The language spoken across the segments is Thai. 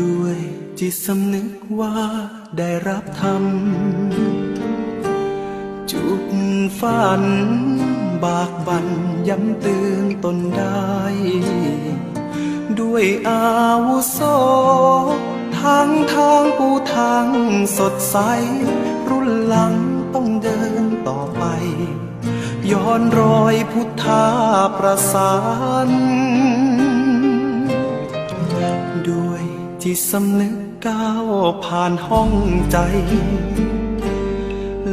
ด้วย จิตสำนึกว่าได้รับธรรม จุดฝัน บากบันย้ำเตือนตนได้ ด้วยอาวุโสทางทางปูทางสดใส รุ่นหลังต้องเดินต่อไป ย้อนรอยพุทธาประสานด้วย จิตสำนึกก้าวผ่านห้องใจ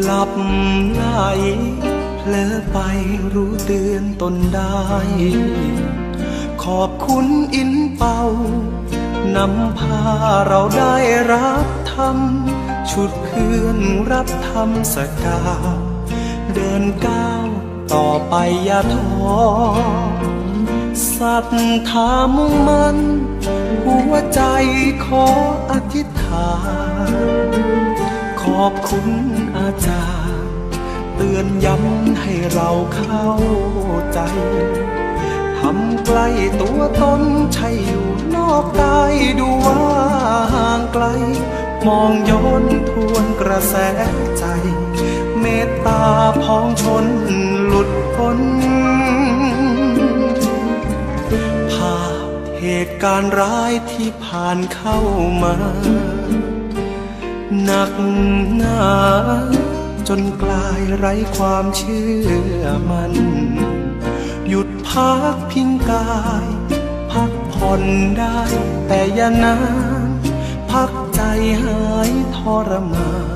หลับไหลเพลอไปรู้เตือนตนได้ ขอบคุณอินเป่านำพาเราได้รับธรรม ชุดเพื่อนรับธรรมสกาว เดินก้าวต่อไปอย่าท้อ สัตธามุ่งมันหัวใจขออธิษฐานขอบคุณอาจารย์ เตือนย้ำให้เราเข้าใจทำใกล้ตัวตนใช่อยู่นอกกายดูว่าห่างไกล มองย้อนทวนกระแสใจ เมตตาพองชนหลุดพ้น การร้ายที่ผ่านเข้ามาหนักหนาจนกลายไร้ความเชื่อมัน หยุดพักพิงกาย พักผ่อนได้แต่อย่านานพักใจหายทรมาน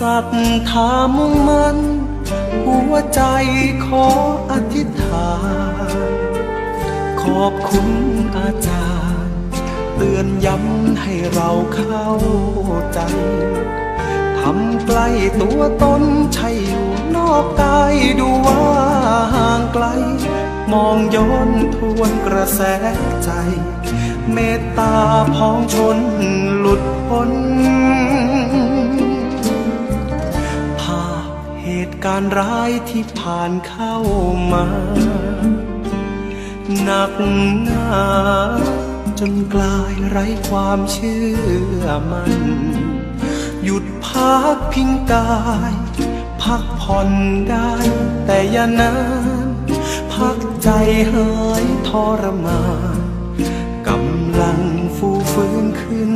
สัตธามุ่งมันหัวใจขออธิษฐาน ขอบคุณอาจารย์ เตือนย้ำให้เราเข้าใจทำใกล้ตัวตนใช่อยู่นอกกายดูว่าห่างไกล มองย้อนทวนกระแสใจ เมตตาพองชนหลุดพ้น การร้ายที่ผ่านเข้ามาหนักหนาจนกลายไร้ความเชื่อมัน หยุดพักพิงกาย พักผ่อนได้แต่อย่านานพักใจหายทรมานกำลังฟูฟื้นขึ้น